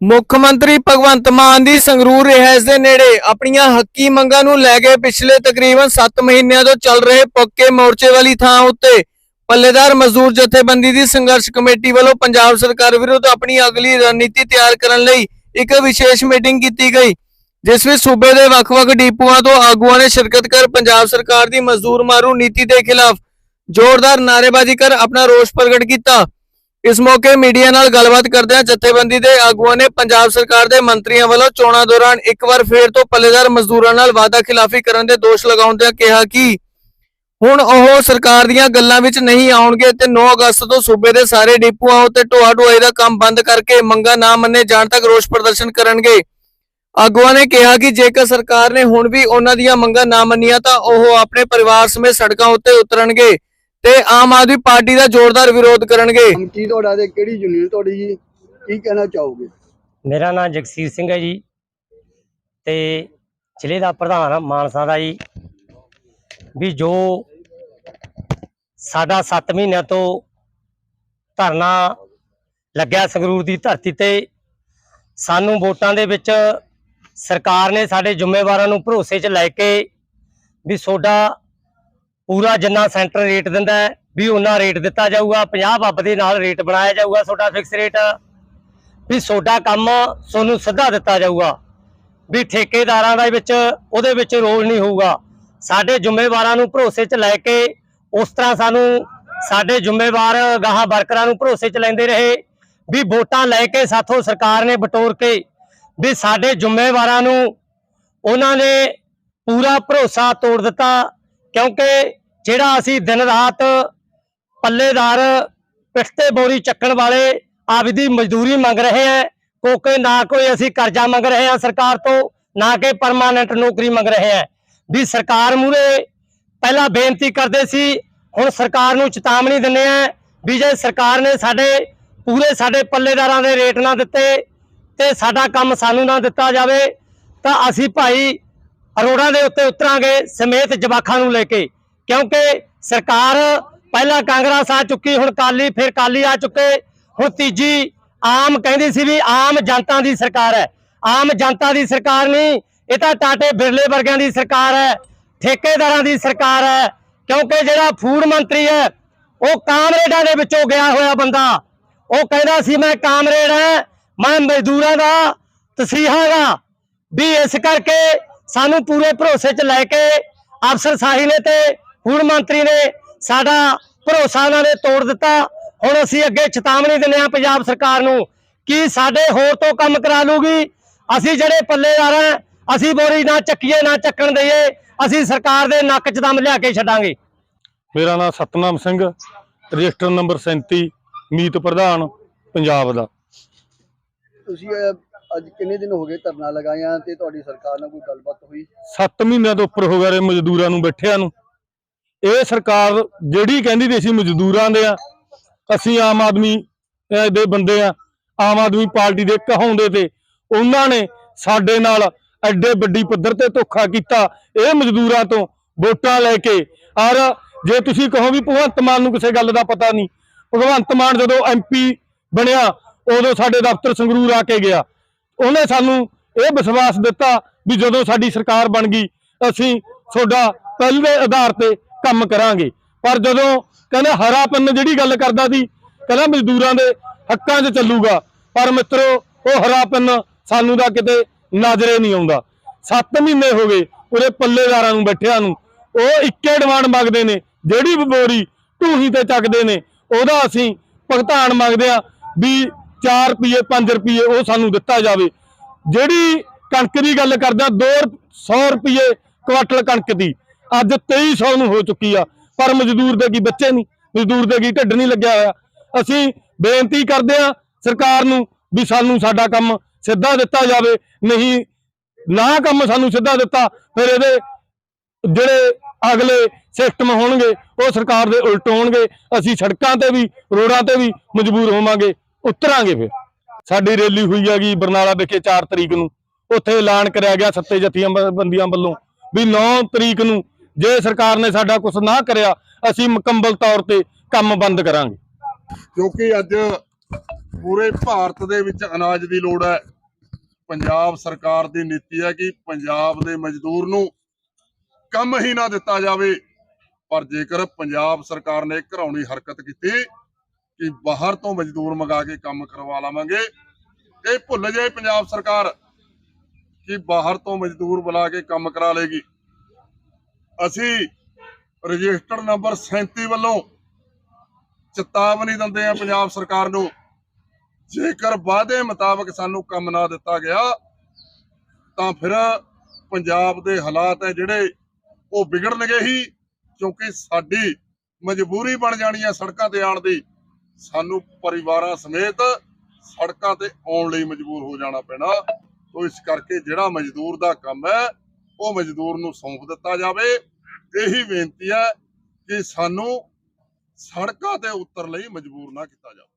ਮੁੱਖ ਮੰਤਰੀ ਭਗਵੰਤ ਮਾਨ ਦੀ ਸੰਗਰੂਰ ਰਿਹਾਇਸ਼ ਦੇ ਨੇੜੇ ਆਪਣੀਆਂ ਹੱਕੀ ਮੰਗਾਂ ਨੂੰ ਲੈ ਕੇ ਪਿਛਲੇ ਤਕਰੀਬਨ 7 ਮਹੀਨਿਆਂ ਤੋਂ ਚੱਲ ਰਹੇ ਪੱਕੇ ਮੋਰਚੇ ਵਾਲੀ ਥਾਂ ਉੱਤੇ ਪੱਲੇਦਾਰ ਮਜ਼ਦੂਰ ਜਥੇਬੰਦੀ ਦੀ ਸੰਘਰਸ਼ ਕਮੇਟੀ ਵੱਲੋਂ ਪੰਜਾਬ ਸਰਕਾਰ ਵਿਰੁੱਧ ਆਪਣੀ ਅਗਲੀ ਰਣਨੀਤੀ ਤਿਆਰ ਕਰਨ ਲਈ ਇੱਕ ਵਿਸ਼ੇਸ਼ ਮੀਟਿੰਗ ਕੀਤੀ ਗਈ, ਜਿਸ ਵਿੱਚ ਸੂਬੇ ਦੇ ਵੱਖ-ਵੱਖ ਡੀਪੂਆਂ ਤੋਂ ਆਗੂਆਂ ਨੇ ਸ਼ਿਰਕਤ ਕਰ ਪੰਜਾਬ ਸਰਕਾਰ ਦੀ ਮਜ਼ਦੂਰ ਮਾਰੂ ਨੀਤੀ ਦੇ ਖਿਲਾਫ ਜ਼ੋਰਦਾਰ ਨਾਅਰੇਬਾਜ਼ੀ ਕਰ ਆਪਣਾ ਰੋਸ ਪ੍ਰਗਟ ਕੀਤਾ। ਇਸ ਮੌਕੇ ਮੀਡੀਆ ਨਾਲ ਗੱਲਬਾਤ ਕਰਦਿਆਂ ਜਥੇਬੰਦੀ ਦੇ ਆਗੂਆਂ ਨੇ ਪੰਜਾਬ ਸਰਕਾਰ ਦੇ ਮੰਤਰੀਆਂ ਵੱਲੋਂ ਚੋਣਾਂ ਦੌਰਾਨ ਇੱਕ ਵਾਰ ਫੇਰ ਤੋਂ ਪੱਲੇਦਾਰ ਮਜ਼ਦੂਰਾਂ ਨਾਲ ਵਾਅਦਾ ਖਿਲਾਫੀ ਕਰਨ ਦੇ ਦੋਸ਼ ਲਗਾਉਂਦਿਆਂ ਕਿਹਾ ਕਿ ਹੁਣ ਉਹ ਸਰਕਾਰ ਦੀਆਂ ਗੱਲਾਂ ਵਿੱਚ ਨਹੀਂ ਆਉਣਗੇ ਤੇ 9 ਅਗਸਤ ਤੋਂ ਸੂਬੇ ਦੇ ਸਾਰੇ ਡਿਪੂਆਂ ਉੱਤੇ ਢੋਆ ਢੋਆਈ ਦਾ ਕੰਮ ਬੰਦ ਕਰਕੇ ਮੰਗਾਂ ਨਾ ਮੰਨੇ ਜਾਣ ਤੱਕ ਰੋਸ ਪ੍ਰਦਰਸ਼ਨ ਕਰਨਗੇ। ਆਗੂਆਂ ਨੇ ਕਿਹਾ ਕਿ ਜੇਕਰ ਸਰਕਾਰ ਨੇ ਹੁਣ ਵੀ ਉਹਨਾਂ ਦੀਆਂ ਮੰਗਾਂ ਨਾ ਮੰਨੀਆਂ ਤਾਂ ਉਹ ਆਪਣੇ ਪਰਿਵਾਰ ਸਮੇਤ ਸੜਕਾਂ ਉੱਤੇ ਉਤਰਨਗੇ। ਤੇ ਆਮ ਆਦਮੀ ਪਾਰਟੀ ਦਾ ਜ਼ੋਰਦਾਰ ਵਿਰੋਧ ਕਰਨਗੇ। ਕੀ ਤੁਹਾਡਾ ਤੇ ਕਿਹੜੀ ਯੂਨੀਅਨ ਤੁਹਾਡੀ ਜੀ? ਕੀ ਕਹਿਣਾ ਚਾਹੋਗੇ? ਮੇਰਾ ਨਾਮ ਜਗਸੀਰ ਸਿੰਘ ਹੈ ਜੀ। ਤੇ ਜ਼ਿਲ੍ਹੇ ਦਾ ਪ੍ਰਧਾਨ ਮਾਨਸਾ ਦਾ ਜੀ। ਵੀ ਜੋ ਸਾਡਾ 7 ਮਹੀਨਿਆਂ ਤੋਂ ਧਰਨਾ ਲੱਗਿਆ ਸੰਗਰੂਰ ਦੀ ਧਰਤੀ ਤੇ ਸਾਨੂੰ ਵੋਟਾਂ ਦੇ ਵਿੱਚ ਸਰਕਾਰ ਨੇ ਸਾਡੇ ਜ਼ਿੰਮੇਵਾਰਾਂ ਨੂੰ ਭਰੋਸੇ 'ਚ ਲੈ ਕੇ ਵੀ ਤੁਹਾਡਾ ਪੂਰਾ ਜਿੰਨਾ ਸੈਂਟਰ ਰੇਟ ਦਿੰਦਾ ਹੈ, ਵੀ ਉਹਨਾਂ ਰੇਟ ਦਿੱਤਾ ਜਾਊਗਾ 50 ਬੱਬ ਦੇ ਨਾਲ ਰੇਟ ਬਣਾਇਆ ਜਾਊਗਾ ਤੁਹਾਡਾ ਫਿਕਸ ਰੇਟ ਵੀ ਤੁਹਾਡਾ ਕੰਮ ਤੁਹਾਨੂੰ ਸਿੱਧਾ ਦਿੱਤਾ ਜਾਊਗਾ। ਵੀ ਠੇਕੇਦਾਰਾਂ ਦਾ ਵਿੱਚ ਉਹਦੇ ਵਿੱਚ ਰੋਲ ਨਹੀਂ ਹੋਊਗਾ। ਸਾਡੇ ਜ਼ਿੰਮੇਵਾਰਾਂ ਨੂੰ ਭਰੋਸੇ 'ਚ ਲੈ ਕੇ ਉਸ ਤਰ੍ਹਾਂ ਸਾਨੂੰ ਸਾਡੇ ਜ਼ਿੰਮੇਵਾਰ ਗਾਹਾਂ ਵਰਕਰਾਂ ਨੂੰ ਭਰੋਸੇ 'ਚ ਲੈਂਦੇ ਰਹੇ। ਵੀ ਵੋਟਾਂ ਲੈ ਕੇ ਸਾਥੋਂ ਸਰਕਾਰ ਨੇ ਬਟੋਰ ਕੇ ਵੀ ਸਾਡੇ ਜ਼ਿੰਮੇਵਾਰਾਂ ਨੂੰ ਉਹਨਾਂ ਨੇ ਪੂਰਾ ਭਰੋਸਾ ਤੋੜ ਦਿੱਤਾ। ਕਿਉਂਕਿ ਜਿਹੜਾ ਅਸੀਂ ਦਿਨ ਰਾਤ ਪੱਲੇਦਾਰ ਪਿੱਠ ਤੇ ਬੋਰੀ ਚੱਕਣ ਵਾਲੇ ਆਪਦੀ ਮਜ਼ਦੂਰੀ ਮੰਗ ਰਹੇ ਹੈ, ਕੋਕੇ ਨਾ ਕੋਈ ਅਸੀਂ ਕਰਜ਼ਾ ਮੰਗ ਰਹੇ ਹਾਂ ਸਰਕਾਰ ਤੋਂ, ਨਾ ਕਿ ਪਰਮਾਨੈਂਟ ਨੌਕਰੀ ਮੰਗ ਰਹੇ ਹੈ। ਵੀ ਸਰਕਾਰ ਮੂਰੇ ਪਹਿਲਾਂ ਬੇਨਤੀ ਕਰਦੇ ਸੀ, ਹੁਣ ਸਰਕਾਰ ਨੂੰ ਚੇਤਾਵਨੀ ਦਿੰਦੇ ਆ ਵੀ ਜੇ ਸਰਕਾਰ ਨੇ ਸਾਡੇ ਪੂਰੇ ਸਾਡੇ ਪੱਲੇਦਾਰਾਂ ਦੇ ਰੇਟ ਨਾ ਦਿੱਤੇ ਤੇ ਸਾਡਾ ਕੰਮ ਸਾਨੂੰ ਨਾ ਦਿੱਤਾ ਜਾਵੇ, ਤਾਂ ਅਸੀਂ ਭਾਈ ਅਰੋੜਾ ਦੇ ਉੱਤੇ ਉਤਰਾਂਗੇ, ਸਮੇਤ ਜਵਾਖਾਂ ਨੂੰ ਲੈ ਕੇ। ਕਿਉਂਕਿ ਸਰਕਾਰ ਪਹਿਲਾਂ ਕਾਂਗਰਸ ਆ ਚੁੱਕੀ, ਹੁਣ ਕਾਲੀ ਫਿਰ ਕਾਲੀ ਆ ਚੁੱਕੇ। ਹੁਣ ਤੀਜੀ ਆਮ ਕਹਿੰਦੀ ਸੀ ਵੀ ਆਮ ਜਨਤਾ ਦੀ ਸਰਕਾਰ ਹੈ। ਆਮ ਜਨਤਾ ਦੀ ਸਰਕਾਰ ਨਹੀਂ, ਇਹ ਤਾਂ ਟਾਟੇ ਬਿਰਲੇ ਵਰਗਿਆਂ ਦੀ ਸਰਕਾਰ ਹੈ, ਠੇਕੇਦਾਰਾਂ ਦੀ ਸਰਕਾਰ ਹੈ, ਕਿਉਂਕਿ ਜਿਹੜਾ ਫੂਡ ਮੰਤਰੀ ਹੈ, ਉਹ ਕਾਮਰੇਡਾਂ ਦੇ ਵਿੱਚੋਂ ਗਿਆ ਹੋਇਆ ਬੰਦਾ। ਉਹ ਕਹਿੰਦਾ ਸੀ, ਮੈਂ ਕਾਮਰੇਡ ਹਾਂ, ਮੈਂ ਮਜ਼ਦੂਰਾਂ ਦਾ ਤਸੀਹਾ ਗਾ ਵੀ ਇਸ ਕਰਕੇ ਸਾਨੂੰ ਪੂਰੇ ਭਰੋਸੇ 'ਚ ਲੈ ਕੇ ਅਫਸਰ ਸਾਹੀ ਨੇ ਤੇ ਫੂਡ ਮੰਤਰੀ ਨੇ ਸਾਡਾ ਭਰੋਸਾ ਉਹਨਾਂ ਨੇ ਤੋੜ ਦਿੱਤਾ। ਹੁਣ ਅਸੀਂ ਅੱਗੇ ਚੇਤਾਵਨੀ ਦਿੰਦੇ ਹਾਂ ਪੰਜਾਬ ਸਰਕਾਰ ਨੂੰ ਕਿ ਸਾਡੇ ਹੋਰ ਤੋਂ ਕੰਮ ਕਰਾ ਲੂਗੀ। ਅਸੀਂ ਜਿਹੜੇ ਪੱਲੇਦਾਰ ਹਾਂ ਅਸੀਂ ਬੋਰੀ ਨਾ ਚੱਕੀਏ ਨਾ ਚੱਕਣ ਦਈਏ। ਅਸੀਂ ਸਰਕਾਰ ਦੇ ਨੱਕ 'ਚ ਦਮ ਲਿਆ ਕੇ ਛੱਡਾਂਗੇ। ਮੇਰਾ ਨਾਮ ਸਤਨਾਮ ਸਿੰਘ ਰਜਿਸਟਰ ਨੰਬਰ 37 ਮੀਤ ਪ੍ਰਧਾਨ ਪੰਜਾਬ ਦਾ। ਤੁਸੀਂ ਅੱਜ ਕਿੰਨੇ ਦਿਨ ਹੋ ਗਏ ਧਰਨਾ ਲਗਾਇਆ ਤੇ ਤੁਹਾਡੀ ਸਰਕਾਰ ਨਾਲ ਕੋਈ ਗੱਲਬਾਤ ਹੋਈ? 7 ਮਹੀਨਿਆਂ ਤੋਂ ਉੱਪਰ ਹੋ ਗਏ ਰੇ ਮਜ਼ਦੂਰਾਂ ਨੂੰ ਬੈਠਿਆਂ ਨੂੰ। ਇਹ ਸਰਕਾਰ ਜਿਹੜੀ ਕਹਿੰਦੀ ਵੀ ਅਸੀਂ ਮਜ਼ਦੂਰਾਂ ਦੇ ਆ, ਅਸੀਂ ਆਮ ਆਦਮੀ ਦੇ ਬੰਦੇ ਆ, ਆਮ ਆਦਮੀ ਪਾਰਟੀ ਦੇ ਕਹਾਉਂਦੇ ਤੇ ਉਹਨਾਂ ਨੇ ਸਾਡੇ ਨਾਲ ਐਡੇ ਵੱਡੀ ਪੱਧਰ ਤੇ ਧੋਖਾ ਕੀਤਾ। ਇਹ ਮਜ਼ਦੂਰਾਂ ਤੋਂ ਵੋਟਾਂ ਲੈ ਕੇ, ਔਰ ਜੇ ਤੁਸੀਂ ਕਹੋ ਵੀ ਭਗਵੰਤ ਮਾਨ ਨੂੰ ਕਿਸੇ ਗੱਲ ਦਾ ਪਤਾ ਨਹੀਂ, ਭਗਵੰਤ ਮਾਨ ਜਦੋਂ ਐਮਪੀ ਬਣਿਆ, ਉਦੋਂ ਸਾਡੇ ਦਫ਼ਤਰ ਸੰਗਰੂਰ ਆ ਕੇ ਗਿਆ। ਉਹਨੇ ਸਾਨੂੰ ਇਹ ਵਿਸ਼ਵਾਸ ਦਿੱਤਾ ਵੀ ਜਦੋਂ ਸਾਡੀ ਸਰਕਾਰ ਬਣ ਗਈ, ਅਸੀਂ ਤੁਹਾਡਾ ਪਹਿਲੇ ਆਧਾਰ ਤੇ ਕੰਮ ਕਰਾਂਗੇ। ਪਰ ਜਦੋਂ ਕਹਿੰਦਾ ਹਰਾ ਪੰਨ ਜਿਹੜੀ ਗੱਲ ਕਰਦਾ ਸੀ, ਕਹਿੰਦਾ ਮਜ਼ਦੂਰਾਂ ਦੇ ਹੱਕਾਂ 'ਚ ਚੱਲੂਗਾ। ਪਰ ਮਿੱਤਰੋ, ਉਹ ਹਰਾ ਪੰਨ ਸਾਨੂੰ ਤਾਂ ਕਿਤੇ ਨਜ਼ਰੇ ਨਹੀਂ ਆਉਂਦਾ। 7 ਮਹੀਨੇ ਹੋ ਗਏ ਉਹਦੇ ਪੱਲੇਦਾਰਾਂ ਨੂੰ, ਬੈਠਿਆਂ ਨੂੰ। ਉਹ ਇੱਕੇ ਡਿਮਾਂਡ ਮੰਗਦੇ ਨੇ, ਜਿਹੜੀ ਬੋਰੀ ਢੂਹੀ ਤੇ ਚੱਕਦੇ ਨੇ, ਉਹਦਾ ਅਸੀਂ ਭੁਗਤਾਨ ਮੰਗਦੇ ਆ ਵੀ 4 ਰੁਪਏ 5 ਰੁਪਏ ਉਹ ਸਾਨੂੰ ਦਿੱਤਾ ਜਾਵੇ। ਜਿਹੜੀ ਕਣਕ ਦੀ ਗੱਲ ਕਰਦਾ 200 ਰੁਪਏ ਕੁਆਟਲ ਕਣਕ ਦੀ। ਅੱਜ 2300 ਨੂੰ ਹੋ ਚੁੱਕੀ ਆ, ਪਰ ਮਜ਼ਦੂਰ ਦੇ ਕੀ ਬੱਚੇ ਨਹੀਂ, ਮਜ਼ਦੂਰ ਦੇ ਕੀ ਢਿੱਡ ਨਹੀਂ ਲੱਗਿਆ ਹੋਇਆ। ਅਸੀਂ ਬੇਨਤੀ ਕਰਦੇ ਆ ਸਰਕਾਰ ਨੂੰ ਵੀ ਸਾਨੂੰ ਸਾਡਾ ਕੰਮ ਸਿੱਧਾ ਦਿੱਤਾ ਜਾਵੇ, ਨਹੀਂ ਨਾ ਕੰਮ ਸਾਨੂੰ ਸਿੱਧਾ ਦਿੱਤਾ, ਫਿਰ ਇਹਦੇ ਜਿਹੜੇ ਅਗਲੇ ਸਿਸਟਮ ਹੋਣਗੇ, ਉਹ ਸਰਕਾਰ ਦੇ ਉਲਟ ਹੋਣਗੇ। ਅਸੀਂ ਸੜਕਾਂ ਤੇ ਵੀ, ਰੋਡਾਂ ਤੇ ਵੀ ਮਜਬੂਰ ਹੋਵਾਂਗੇ, ਉਤਰਾਂਗੇ ਫਿਰ। ਸਾਡੀ ਰੈਲੀ ਹੋਈ ਹੈਗੀ ਬਰਨਾਲਾ ਵਿਖੇ 4 ਤਰੀਕ ਨੂੰ। ਉੱਥੇ ਐਲਾਨ ਕਰਿਆ ਗਿਆ ਸੱਤੇ ਜਥੀਆਂ ਬ- ਬੰਦੀਆਂ ਵੱਲੋਂ ਵੀ 9 ਤਰੀਕ ਨੂੰ ਜੇ ਸਰਕਾਰ ਨੇ ਸਾਡਾ ਕੁਝ ਨਾ ਕਰਿਆ, ਅਸੀਂ ਮੁਕੰਮਲ ਤੌਰ ਤੇ ਕੰਮ ਬੰਦ ਕਰਾਂਗੇ। ਕਿਉਂਕਿ ਅੱਜ ਪੂਰੇ ਭਾਰਤ ਦੇ ਵਿੱਚ ਅਨਾਜ ਦੀ ਲੋੜ ਹੈ। ਪੰਜਾਬ ਸਰਕਾਰ ਦੀ ਨੀਤੀ ਹੈ ਕਿ ਪੰਜਾਬ ਦੇ ਮਜ਼ਦੂਰ ਨੂੰ ਕੰਮ ਹੀ ਨਾ ਦਿੱਤਾ ਜਾਵੇ। ਪਰ ਜੇਕਰ ਪੰਜਾਬ ਸਰਕਾਰ ਨੇ ਘਰਾਉਣੀ ਹਰਕਤ ਕੀਤੀ ਕਿ ਬਾਹਰ ਤੋਂ ਮਜ਼ਦੂਰ ਮੰਗਾ ਕੇ ਕੰਮ ਕਰਵਾ ਲਾਵਾਂਗੇ, ਇਹ ਭੁੱਲ ਜਾਏ ਪੰਜਾਬ ਸਰਕਾਰ ਕਿ ਬਾਹਰ ਤੋਂ ਮਜ਼ਦੂਰ ਬੁਲਾ ਕੇ ਕੰਮ ਕਰਾ ਲੇਗੀ। ਅਸੀਂ ਰਜਿਸਟਰ ਨੰਬਰ 37 ਵੱਲੋਂ ਚੇਤਾਵਨੀ ਦਿੰਦੇ ਆ ਪੰਜਾਬ ਸਰਕਾਰ ਨੂੰ, ਜੇਕਰ ਵਾਅਦੇ ਮੁਤਾਬਕ ਸਾਨੂੰ ਕੰਮ ਨਾ ਦਿੱਤਾ ਗਿਆ, ਤਾਂ ਫਿਰ ਪੰਜਾਬ ਦੇ ਹਾਲਾਤ ਹੈ ਜਿਹੜੇ ਉਹ ਵਿਗੜਨਗੇ ਹੀ, ਕਿਉਂਕਿ ਸਾਡੀ ਮਜਬੂਰੀ ਬਣ ਜਾਣੀ ਹੈ ਸੜਕਾਂ ਤੇ ਆਉਣ ਦੀ। ਸਾਨੂੰ ਪਰਿਵਾਰਾਂ ਸਮੇਤ ਸੜਕਾਂ ਤੇ ਆਉਣ ਲਈ ਮਜਬੂਰ ਹੋ ਜਾਣਾ ਪੈਣਾ। ਤੋ ਇਸ ਕਰਕੇ ਜਿਹੜਾ ਮਜ਼ਦੂਰ ਦਾ ਕੰਮ ਹੈ, ਉਹ ਮਜ਼ਦੂਰ ਨੂੰ ਸੌਂਪ ਦਿੱਤਾ ਜਾਵੇ। ਇਹੀ ਬੇਨਤੀ ਹੈ ਕਿ ਸਾਨੂੰ ਸੜਕਾਂ ਤੇ ਉਤਰ ਲਈ ਮਜਬੂਰ ਨਾ ਕੀਤਾ ਜਾਵੇ।